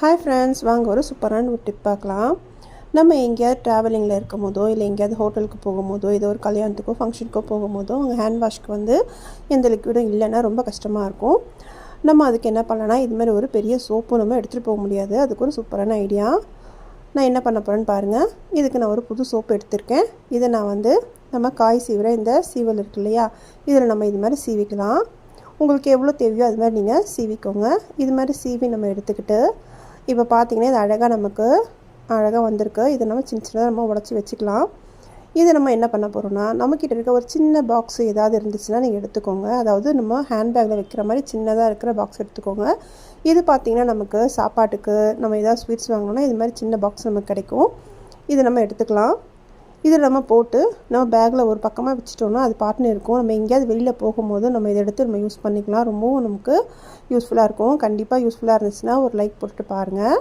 Hi friends வாங்க ஒரு சூப்பரான ஒரு டிப் பார்க்கலாம். நம்ம எங்கேயாவது ட்ராவலிங்கில் இருக்கும் போதோ இல்லை எங்கேயாவது ஹோட்டலுக்கு போகும்போதோ ஏதோ ஒரு கல்யாணத்துக்கோ ஃபங்க்ஷனுக்கோ போகும்போதோ அங்கே ஹேண்ட் வாஷ்க்கு வந்து எந்த லிக்விடும் இல்லைன்னா ரொம்ப கஷ்டமாக இருக்கும். நம்ம அதுக்கு என்ன பண்ணலாம்னா இது மாதிரி ஒரு பெரிய சோப்பு நம்ம எடுத்துகிட்டு போக முடியாது. அதுக்கு ஒரு சூப்பரான ஐடியா நான் என்ன பண்ண போகிறேன்னு பாருங்கள் இதுக்கு நான் ஒரு புது சோப்பு எடுத்திருக்கேன். இதை நான் வந்து நம்ம காய் சீவிர இந்த சீவல் இருக்கு இல்லையா? இதில் நம்ம இது மாதிரி சீவிக்கலாம். உங்களுக்கு எவ்வளோ தேவையோ அது மாதிரி நீங்கள் சீவிக்கோங்க. இது மாதிரி சீவி நம்ம எடுத்துக்கிட்டு இப்போ பார்த்தீங்கன்னா இது அழகாக நமக்கு அழகாக வந்திருக்கு. இதை நம்ம சின்ன சின்னதாக நம்ம உடச்சி வச்சுக்கலாம். இதை நம்ம என்ன பண்ண போகிறோம்னா நம்மக்கிட்ட இருக்க ஒரு சின்ன பாக்ஸ் ஏதாவது இருந்துச்சுன்னா நீங்கள் எடுத்துக்கோங்க. அதாவது நம்ம ஹேண்ட்பேக்கில் வைக்கிற மாதிரி சின்னதாக இருக்கிற பாக்ஸ் எடுத்துக்கோங்க. இது பார்த்திங்கன்னா நமக்கு சாப்பாட்டுக்கு நம்ம ஏதாவது ஸ்வீட்ஸ் வாங்கினோன்னா இது மாதிரி சின்ன பாக்ஸ் நமக்கு கிடைக்கும். இது நம்ம எடுத்துக்கலாம். இதை நம்ம போட்டு நம்ம பேக்கில் ஒரு பக்கமாக வச்சுட்டோம்னா அது பாட்டுன்னு இருக்கும். நம்ம எங்கேயாவது வெளியில் போகும்போது நம்ம இதை எடுத்து நம்ம யூஸ் பண்ணிக்கலாம். ரொம்பவும் நமக்கு யூஸ்ஃபுல்லாக இருக்கும். கண்டிப்பாக யூஸ்ஃபுல்லாக இருந்துச்சுன்னா ஒரு லைக் போட்டுட்டு பாருங்கள்